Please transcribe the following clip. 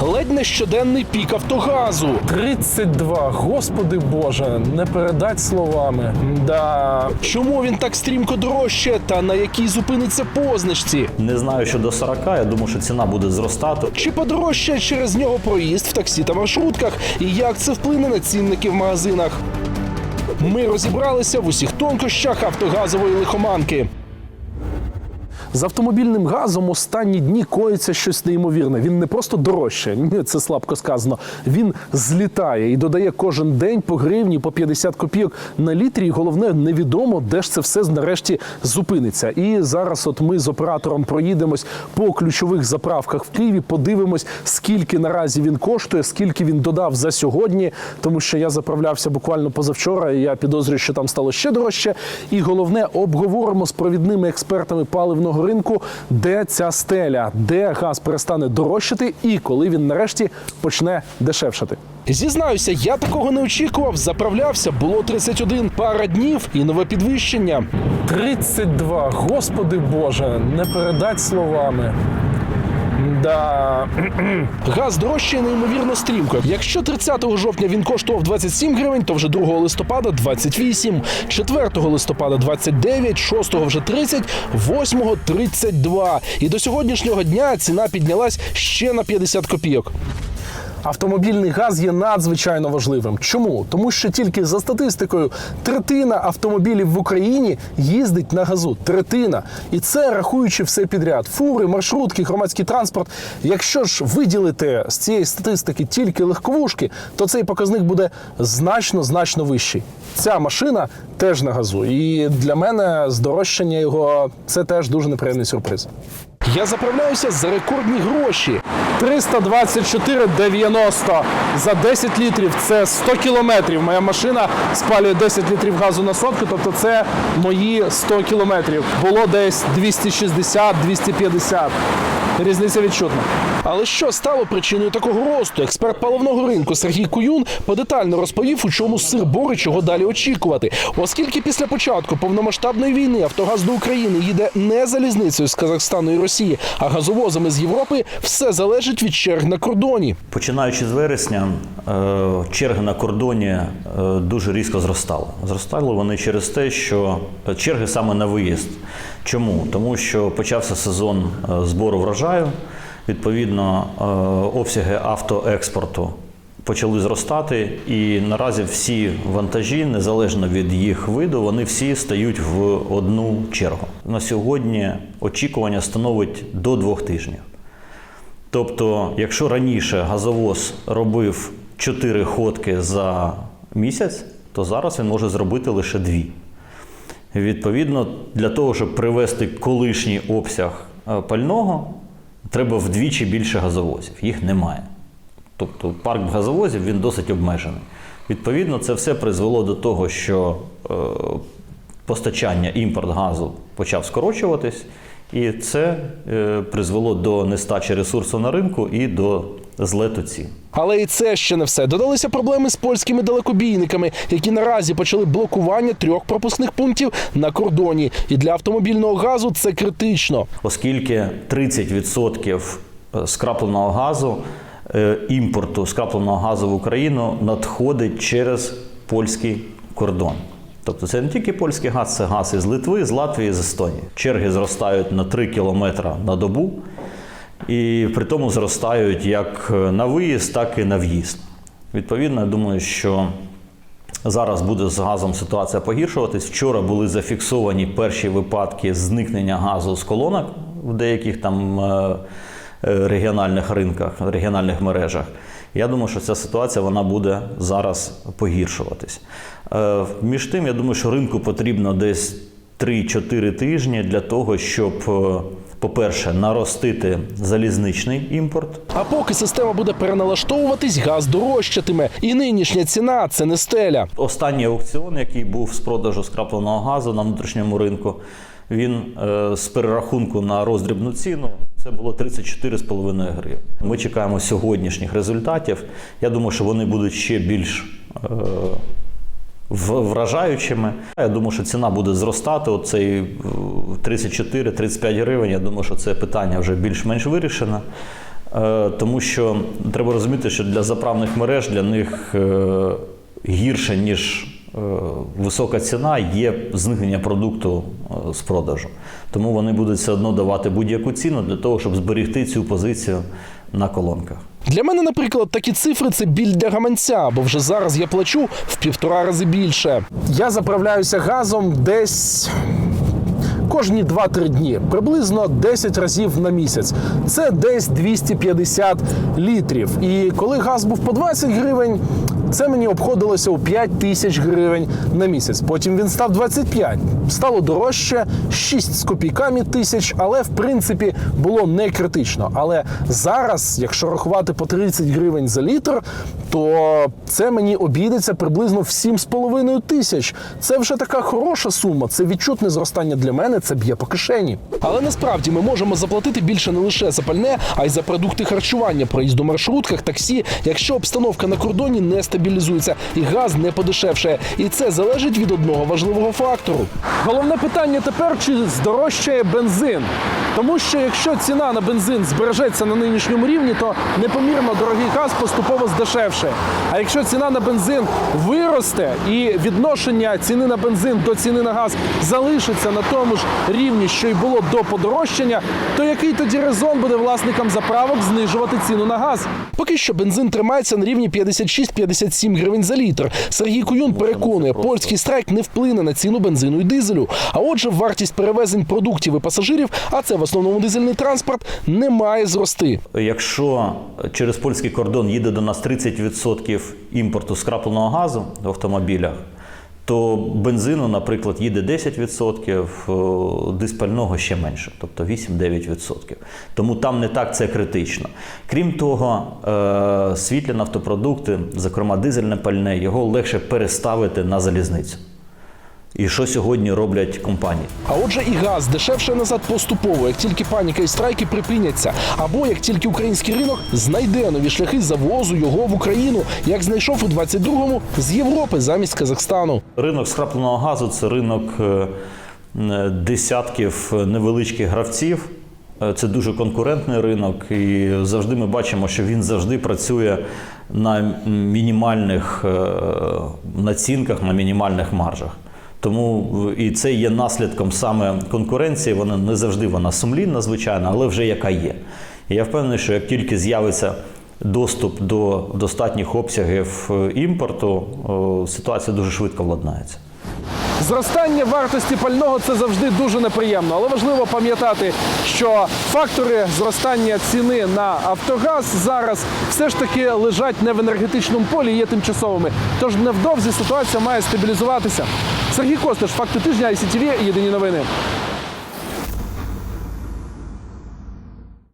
Ледь не щоденний пік Автогазу. 32, господи Боже, не передать словами. Да. Чому він так стрімко дорожче та на якій зупиниться позначці? Не знаю, що до 40, я думаю, що ціна буде зростати. Чи подорожчає через нього проїзд в таксі та маршрутках? І як це вплине на цінники в магазинах? Ми розібралися в усіх тонкощах автогазової лихоманки. З автомобільним газом останні дні коїться щось неймовірне. Він не просто дорожче, це слабко сказано. Він злітає і додає кожен день по гривні, по 50 копійок на літрі. І головне, невідомо, де ж це все нарешті зупиниться. І зараз, от ми з оператором проїдемось по ключових заправках в Києві, подивимось, скільки наразі він коштує, скільки він додав за сьогодні. Тому що я заправлявся буквально позавчора. і Я підозрюю, що там стало ще дорожче. І головне, обговоримо з провідними експертами паливного ринку, де ця стеля, де газ перестане дорожчати, і коли він нарешті почне дешевшати. Зізнаюся, я такого не очікував. Заправлявся, було 31 пара днів і нове підвищення. 32, господи Боже, не передать словами. Да. Газ дорожчає неймовірно стрімко. Якщо 30 жовтня він коштував 27 гривень, то вже 2 листопада 28, 4 листопада 29, 6 вже 30, 8 32. І до сьогоднішнього дня ціна піднялась ще на 50 копійок. Автомобільний газ є надзвичайно важливим. Чому? Тому що тільки за статистикою третина автомобілів в Україні їздить на газу. Третина. І це рахуючи все підряд: фури, маршрутки, громадський транспорт. Якщо ж виділити з цієї статистики тільки легковушки, то цей показник буде значно значно вищий. Ця машина теж на газу. І для мене здорожчання його це теж дуже неприємний сюрприз. Я заправляюся за рекордні гроші. 324,90 за 10 літрів. Це 100 кілометрів. Моя машина спалює 10 літрів газу на сотку, тобто це мої 100 кілометрів. Було десь 260-250. Різниця відчутна. Але що стало причиною такого росту? Експерт паливного ринку Сергій Куюн подетально розповів, у чому сир бори, чого далі очікувати. Оскільки після початку повномасштабної війни Автогаз до України їде не залізницею з Казахстану і Росії, а газовозами з Європи, все залежить від черг на кордоні. Починаючи з вересня, е, черги на кордоні е, дуже різко зростали. Зростали вони через те, що черги саме на виїзд. Чому? Тому що почався сезон е, збору врожаю. Відповідно, е, обсяги автоекспорту почали зростати, і наразі всі вантажі, незалежно від їх виду, вони всі стають в одну чергу. На сьогодні очікування становить до двох тижнів. Тобто, якщо раніше газовоз робив 4 ходки за місяць, то зараз він може зробити лише дві. Відповідно, для того, щоб привести колишній обсяг е, пального, треба вдвічі більше газовозів. Їх немає. Тобто парк газовозів він досить обмежений. Відповідно, це все призвело до того, що е, постачання імпорт газу почав скорочуватись, і це е, призвело до нестачі ресурсу на ринку і до злету цін. Але і це ще не все. Додалися проблеми з польськими далекобійниками, які наразі почали блокування трьох пропускних пунктів на кордоні. І для автомобільного газу це критично. оскільки 30% скрапленого газу е, імпорту скрапленого газу в Україну надходить через польський кордон. Тобто це не тільки польський газ, це газ із Литви, з Латвії, з Естонії. Черги зростають на 3 кілометри на добу, і при тому зростають як на виїзд, так і на в'їзд. Відповідно, я думаю, що Зараз буде з газом ситуація погіршуватись. Вчора були зафіксовані перші випадки зникнення газу з колонок в деяких там е, е, регіональних ринках, регіональних мережах. Я думаю, що ця ситуація вона буде зараз погіршуватись. Е, Між тим, я думаю, що ринку потрібно десь 3-4 тижні для того, щоб, е, по-перше, наростити залізничний імпорт. А поки система буде переналаштовуватись, газ дорожчатиме. І нинішня ціна це не стеля. Останній аукціон, який був з продажу скрапленого газу на внутрішньому ринку, він е, з перерахунку на роздрібну ціну це було 34,5 гривень. Ми чекаємо сьогоднішніх результатів. Я думаю, що вони будуть ще більш е, вражаючими. Я думаю, що ціна буде зростати. Оцей е, 34-35 гривень. Я думаю, що це питання вже більш-менш вирішено. Е, Тому що треба розуміти, що для заправних мереж для них е, гірше, ніж е, висока ціна, є зникнення продукту е, з продажу. Тому вони будуть все одно давати будь-яку ціну для того, щоб зберегти цю позицію на колонках. Для мене, наприклад, такі цифри це біль для гаманця, бо вже зараз я плачу в півтора рази більше. Я заправляюся газом десь. Кожні 2-3 дні, приблизно 10 разів на місяць. Це десь 250 літрів. І коли газ був по 20 гривень, це мені обходилося у 5 тисяч гривень на місяць. Потім він став 25. Стало дорожче, 6 з копійками тисяч, але в принципі було не критично. Але зараз, якщо рахувати по 30 гривень за літр, то це мені обійдеться приблизно в 7,5 тисяч. Це вже така хороша сума. Це відчутне зростання для мене. Це б'є по кишені. Але насправді ми можемо заплатити більше не лише за пальне, а й за продукти харчування, проїзд маршрутках, таксі, якщо обстановка на кордоні не стабілізується і газ не подешевшає. І це залежить від одного важливого фактору. Головне питання тепер чи здорожчає бензин. Тому що якщо ціна на бензин збережеться на нинішньому рівні, то непомірно дорогий газ поступово здешевше. А якщо ціна на бензин виросте і відношення ціни на бензин до ціни на газ залишиться на тому ж рівні, що й було до подорожчання, то який тоді резон буде власникам заправок знижувати ціну на газ? Поки що бензин тримається на рівні 56-57 гривень за літр. Сергій Куюн переконує, польський страйк не вплине на ціну бензину і дизелю. А отже, вартість перевезень продуктів і пасажирів, а це в основному дизельний транспорт, не має зрости. Якщо через польський кордон їде до нас 30% імпорту скрапленого газу в автомобілях, то бензину, наприклад, їде 10%, диспального ще менше, тобто 8-9%. Тому там не так це критично. Крім того, е, світлі нафтопродукти, зокрема дизельне пальне, його легше переставити на залізницю. І що сьогодні роблять компанії? А отже, і газ дешевше назад поступово, як тільки паніка і страйки припиняться, або як тільки український ринок знайде нові шляхи завозу його в Україну, як знайшов у 22-му з Європи замість Казахстану. Ринок скрапленого газу це ринок е, е, десятків невеличких гравців. Е, Це дуже конкурентний ринок, і завжди ми бачимо, що він завжди працює на мінімальних націнках, на мінімальних маржах. Тому е, і це є наслідком саме конкуренції. Вона не завжди вона сумлінна, звичайно, але вже яка є. І я впевнений, що як тільки з'явиться доступ до достатніх обсягів е, імпорту, ситуація дуже швидко владнається. Зростання вартості пального це завжди дуже неприємно, але важливо пам'ятати, що фактори зростання ціни на Автогаз зараз все ж таки лежать не в енергетичному полі, є тимчасовими. Тож невдовзі ситуація має стабілізуватися. Сергій Костиш, факти тижня ICTV, єдині новини.